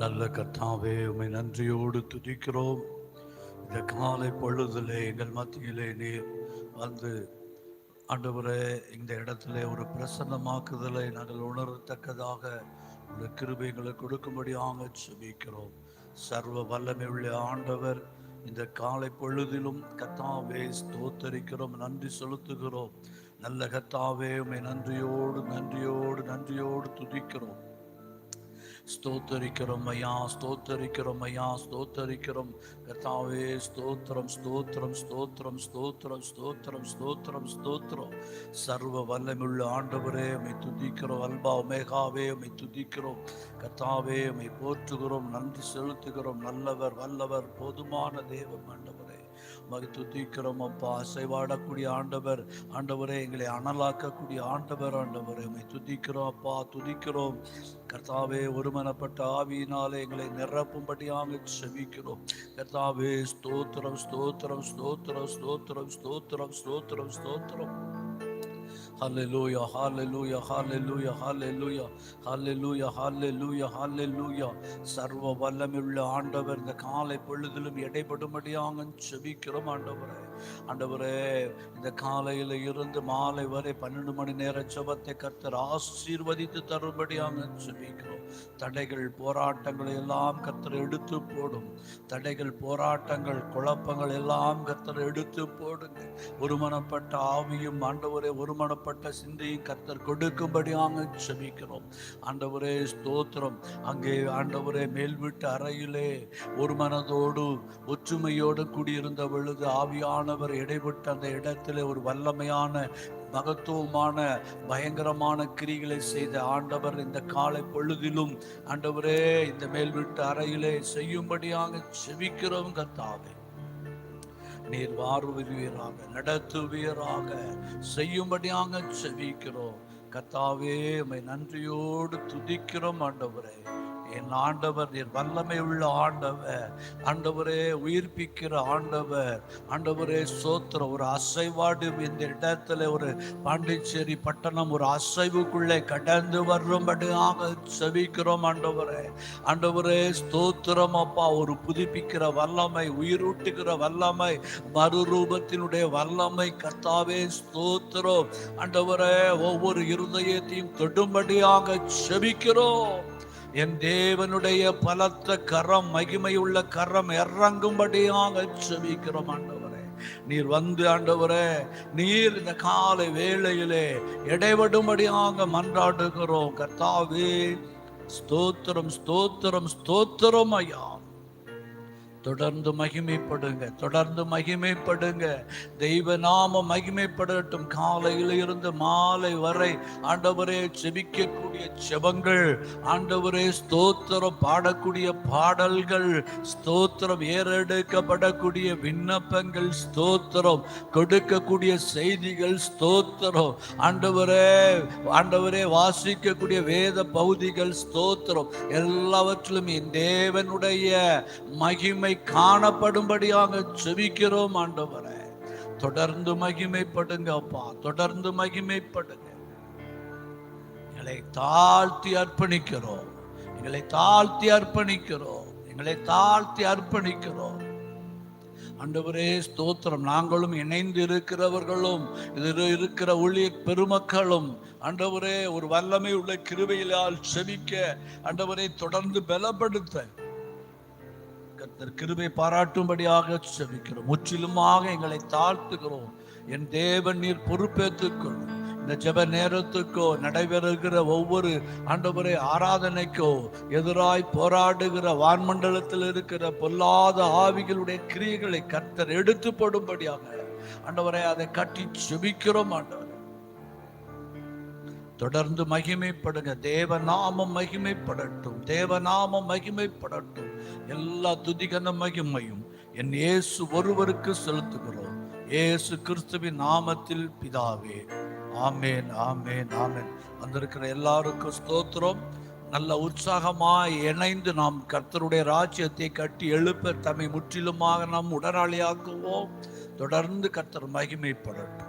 நல்ல கர்த்தாவே உமை நன்றியோடு துதிக்கிறோம். இந்த காலை பொழுதிலே எங்கள் மத்தியிலே நீர் வந்து ஆண்டவரே இந்த இடத்துல ஒரு பிரசன்னமாக்குதலை நாங்கள் உணரத்தக்கதாக உள்ள கிருபைகளை கொடுக்கும்படியாக சுமிக்கிறோம் சர்வ வல்லமை உள்ள ஆண்டவர் இந்த காலை பொழுதிலும் கத்தாவே ஸ்தோத்தரிக்கிறோம் நன்றி செலுத்துகிறோம். நல்ல கத்தாவே உமை நன்றியோடு நன்றியோடு நன்றியோடு துதிக்கிறோம். ஸ்தோத்தரிக்கிறோம் ஐயா ஸ்தோத்தரிக்கிறோம் ஐயா ஸ்தோத்தரிக்கிறோம். கர்த்தாவே ஸ்தோத்திரம் ஸ்தோத்திரம் ஸ்தோத்திரம் ஸ்தோத்திரம் ஸ்தோத்திரம் ஸ்தோத்திரம் ஸ்தோத்திரம். சர்வ வல்லமுள்ள ஆண்டவரே உமை துதிக்கிறோம் அல்பா மேகாவே உமை துதிக்கிறோம். கர்த்தாவே உமை போற்றுகிறோம் நன்றி செலுத்துகிறோம். நல்லவர் வல்லவர் போதுமான தேவம் ஆண்டவர். உமக்கு துதிக்கிறோம் அப்பா. அசைவாடக்கூடிய ஆண்டவர் ஆண்டவரே எங்களை அனலாக்கக்கூடிய ஆண்டவர் ஆண்டவரே. உம்மை துதிக்கிறோம் அப்பா. துதிக்கிறோம். கர்த்தாவே ஒருமனப்பட்ட ஆவியினாலே எங்களை நிரப்பும்படியாக செவிக்கிறோம் கர்த்தாவே ஸ்தோத்திரம் ஸ்தோத்திரம் ஸ்தோத்திரம் ஸ்தோத்திரம் ஸ்தோத்திரம் ஸ்தோத்திரம் ஸ்தோத்திரம். ஹalleluya ஹalleluya ஹalleluya ஹalleluya ஹalleluya ஹalleluya ஹalleluya சர்வ வல்லமையுள்ள ஆண்டவர் இந்த காலை பொழுதிலும் இடைப்படும்படியாக செபிக்கிறோம் ஆண்டவரே. ஆண்டவரே இந்த காலையில் இருந்து மாலை வரை பன்னெண்டு மணி நேர ஜெபத்தை கர்த்தர் ஆசீர்வதித்து தரும்படியாக செபிக்கிறோம். தடைகள் போராட்டங்கள் எல்லாம் கத்தர் எடுத்து போடும். தடைகள் போராட்டங்கள் குழப்பங்கள் எல்லாம் கத்தர் எடுத்து போடுங்க. ஒருமனப்பட்ட ஆவியும் ஆண்டவரே ஒருமனப்பட்ட சிந்தையும் கத்தர் கொடுக்கும்படியாக செபிக்கிறோம். ஆண்டவரே ஸ்தோத்திரம். அங்கே ஆண்டவரே மேல்விட்டு அறையிலே ஒரு மனதோடு ஒற்றுமையோடு கூடியிருந்த பொழுது ஆவியானவர் இடைவிட்ட அந்த இடத்திலே ஒரு வல்லமையான மகத்துவமான பயங்கரமான கிரிகளை செய்த ஆண்டவர் இந்த காலை பொழுதிலும் ஆண்டவரே இந்த மேல்விட்டு அறையிலே செய்யும்படியாக செவிக்கிறோம் கத்தாவே நீர் வாருவீராக நடத்துவீராக செய்யும்படியாக செவிக்கிறோம் கத்தாவே உமை நன்றியோடு துதிக்கிறோம் ஆண்டவரே. என் ஆண்டவர் என் வல்லமை உள்ள ஆண்டவர். ஆண்டவரே உயிர்ப்பிக்கிற ஆண்டவர். ஆண்டவரே சோத்திர ஒரு அசைவாடு இந்த இடத்துல ஒரு பாண்டிச்சேரி பட்டணம் ஒரு அசைவுக்குள்ளே கடந்து வரும்படியாக செவிக்கிறோம் ஆண்டவரே. ஆண்டவரே ஸ்தோத்திரம் அப்பா. ஒரு புதுப்பிக்கிற வல்லமை உயிரூட்டுகிற வல்லமை மறுரூபத்தினுடைய வல்லமை. கர்த்தாவே ஸ்தோத்திரம். ஆண்டவரே ஒவ்வொரு இருதயத்தையும் தொடும்படியாக செபிக்கிறோம். என் தேவனுடைய பலத்த கரம் மகிமையுள்ள கரம் இறங்கும்படியாக செபிக்கிறோம் ஆண்டவரே. நீர் வந்து ஆண்டவரே நீர் இந்த காலை வேளையிலே இடைவிடும்படியாக மன்றாடுகிறோம். கர்த்தாவே ஸ்தோத்திரம் ஸ்தோத்திரம் ஸ்தோத்திரம் ஐயா. தொடர்ந்து மகிமைப்படுங்க தொடர்ந்து மகிமைப்படுங்க. தெய்வ நாம மகிமைப்படட்டும். காலையில் இருந்து மாலை வரை ஆண்டவரே செபிக்கக்கூடிய செபங்கள் ஆண்டவரே ஸ்தோத்திரம் பாடக்கூடிய பாடல்கள் ஸ்தோத்திரம் ஏறெடுக்கப்படக்கூடிய விண்ணப்பங்கள் ஸ்தோத்திரம் கொடுக்கக்கூடிய செய்திகள் ஸ்தோத்திரம். ஆண்டவரே ஆண்டவரே வாசிக்கக்கூடிய வேத பகுதிகள் ஸ்தோத்திரம். எல்லாவற்றிலும் தேவனுடைய மகிமை காணப்படும்படியாக செவிக்கிறோம் ஆண்டவரே. தொடர்ந்து மகிமைப்படுங்க அப்பா. தொடர்ந்து மகிமைப்படுங்க. எங்களை தாழ்த்தி அர்ப்பணிக்கிறோம். எங்களை தாழ்த்தி அர்ப்பணிக்கிறோம். எங்களை தாழ்த்தி அர்ப்பணிக்கிறோம். அண்டவரே ஸ்தோத்திரம். நாங்களும் இணைந்து இருக்கிறவர்களும் இதில் இருக்கிற ஒளி பெருமக்களும் அண்டவரே ஒரு வல்லமை உள்ள கிருவையிலால் செவிக்க அண்டவரை தொடர்ந்து பலப்படுத்த. கர்த்தர் கிருபை பாராட்டும்படியாக செபிக்கிறோம். முற்றிலுமாக எங்களை தாழ்த்துகிறோம். என் தேவன் நீர் பொறுப்பேற்றுக்கொள்ளும் இந்த ஜெப நேரத்துக்கோ நடைபெறுகிற ஒவ்வொரு ஆண்டவரை ஆராதனைக்கோ எதிராய் போராடுகிற வான்மண்டலத்தில் இருக்கிற பொல்லாத ஆவிகளுடைய கிரியைகளை கர்த்தர் எடுத்து போடும்படியாக அதை கட்டி செபிக்கிறோம் ஆண்டவர். தொடர்ந்து மகிமைப்படுங்க. தேவநாமம் மகிமைப்படட்டும். தேவநாமம் மகிமைப்படட்டும். எல்லா துதிகன மகிமையும் என் இயேசு ஒருவருக்கு செலுத்துகிறோம். இயேசு கிறிஸ்துவின் நாமத்தில் பிதாவே. ஆமேன் ஆமேன் ஆமேன். வந்திருக்கிற எல்லாருக்கும் ஸ்தோத்திரம். நல்ல உற்சாகமாய் இணைந்து நாம் கர்த்தருடைய ராஜ்யத்தை கட்டி எழுப்ப தம்மை முற்றிலுமாக நாம் உடனாளியாக்குவோம். தொடர்ந்து கர்த்தர் மகிமைப்படட்டும்.